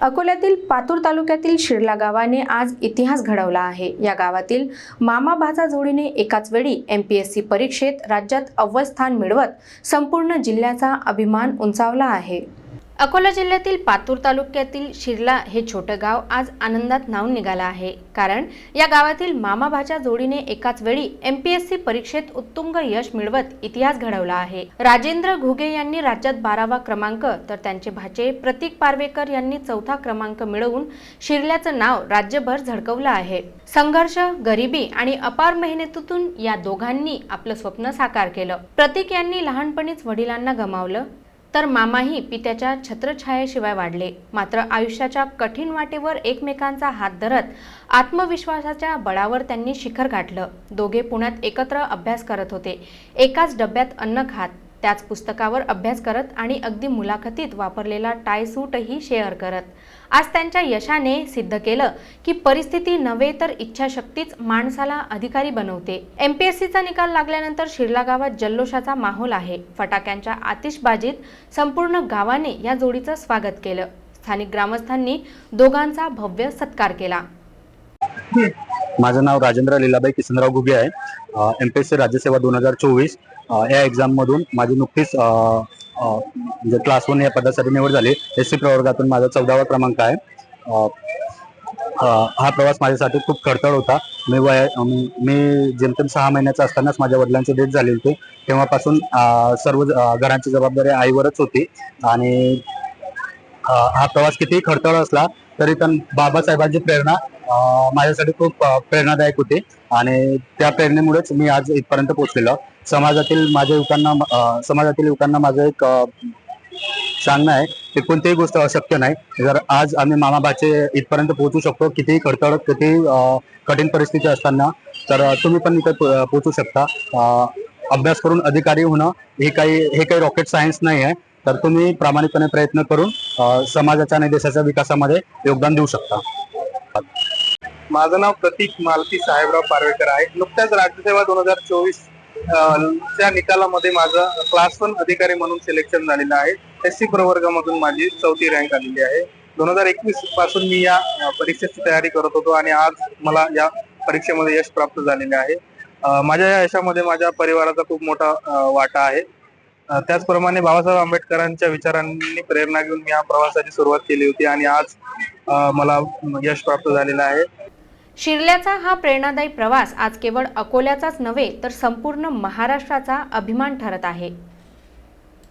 अकोल्यातील पातूर तालुक्यातील शिरला गावाने आज इतिहास घडवला आहे. या गावातील मामा भाचा जोडीने एकाच वेळी एम पी एस सी परीक्षेत राज्यात अव्वल स्थान मिळवत संपूर्ण जिल्ह्याचा अभिमान उंचावला आहे. अकोला जिल्ह्यातील पातूर तालुक्यातील शिरला हे छोटं गाव आज आनंदात नावून निघालं आहे. कारण या गावातील मामा भाच्या जोडीने एकाच वेळी एम पी एस सी परीक्षेत उत्तुंग यश मिळवत इतिहास घडवला आहे. राजेंद्र घुगे यांनी राज्यात बारावा क्रमांक तर त्यांचे भाचे प्रतीक पारवेकर यांनी चौथा क्रमांक मिळवून शिरल्याचं नाव राज्यभर झळकवलं आहे. संघर्ष गरिबी आणि अपार मेहनतीतून या दोघांनी आपलं स्वप्न साकार केलं. प्रतीक यांनी लहानपणीच वडिलांना गमावलं. तर मामाही पित्याच्या छत्रछायेशिवाय वाढले. मात्र आयुष्याच्या कठीण वाटेवर एकमेकांचा हात धरत आत्मविश्वासाच्या बळावर त्यांनी शिखर गाठलं. दोघे पुण्यात एकत्र अभ्यास करत होते. एकाच डब्यात अन्न खात त्याच पुस्तकावर अभ्यास करत आणि अगदी मुलाखतीत वापरलेला टाय सूटही शेअर करत. आज त्यांच्या यशाने सिद्ध केलं की परिस्थिती नव्हे तर इच्छाशक्तीच माणसाला अधिकारी बनवते. एम पी एस सीचा निकाल लागल्यानंतर शिरला गावात जल्लोषाचा माहोल आहे. फटाक्यांच्या आतिषबाजीत संपूर्ण गावाने या जोडीचं स्वागत केलं. स्थानिक ग्रामस्थांनी दोघांचा भव्य सत्कार केला. माझं नाव राजेंद्र लीलाबाई किसनराव घुगे आहे. एम पी एस सी राज्यसेवा दोन हजार चोवीस. या एक्झाममधून माझी नुकतीच म्हणजे क्लास वन या पदासाठी निवड झाली. एस सी प्रवर्गातून माझा चौदावा क्रमांक आहे. हा प्रवास माझ्यासाठी खूप खडतळ होता. मी वय मी जेमतेम सहा महिन्याचा असतानाच माझ्या वडिलांची डेथ झाली होती. तेव्हापासून सर्व घरांची जबाबदारी आईवरच होती. आणि हा प्रवास कितीही खडतळ असला तरी पण बाबासाहेबांची प्रेरणा माझ्यासाठी खूप प्रेरणादायक होती. आणि त्या प्रेरणेमुळेच मी आज इथपर्यंत पोहोचलेलो. समाजातील माझ्या युवकांना समाजातील युवकांना माझं एक सांगणं आहे की कोणतीही गोष्ट अशक्य नाही. जर आज आम्ही मामाबाचे इथपर्यंत पोहोचू शकतो कितीही खडतर कितीही कठीण परिस्थिती असताना तर तुम्ही पण इथे पोहोचू शकता. अभ्यास करून अधिकारी होणं हे काही हे काही रॉकेट सायन्स नाही आहे. तर तुम्ही प्रामाणिकपणे प्रयत्न करून समाजाच्या आणि देशाच्या विकासामध्ये योगदान देऊ शकता. माझं नाव प्रतीक मालती साहेबराव पारवेकर आहे. नुकत्याच राज्यसेवा दोन हजार चोवीस च्या निकालामध्ये माझं क्लास वन अधिकारी म्हणून सिलेक्शन झालेलं आहे. एस सी प्रवर्गामधून माझी चौथी रँक आलेली आहे. दोन हजार एकवीसपासून मी या परीक्षेची तयारी करत होतो आणि आज मला या परीक्षेमध्ये यश प्राप्त झालेले आहे. माझ्या या यशामध्ये माझ्या परिवाराचा खूप मोठा वाटा आहे. त्याचप्रमाणे बाबासाहेब आंबेडकरांच्या विचारांनी प्रेरणा घेऊन मी या प्रवासाची सुरुवात केली होती आणि आज मला यश प्राप्त झालेलं आहे. शिरल्याचा हा प्रेरणादायी प्रवास आज केवळ अकोल्याचाच नव्हे तर संपूर्ण महाराष्ट्राचा अभिमान ठरत आहे.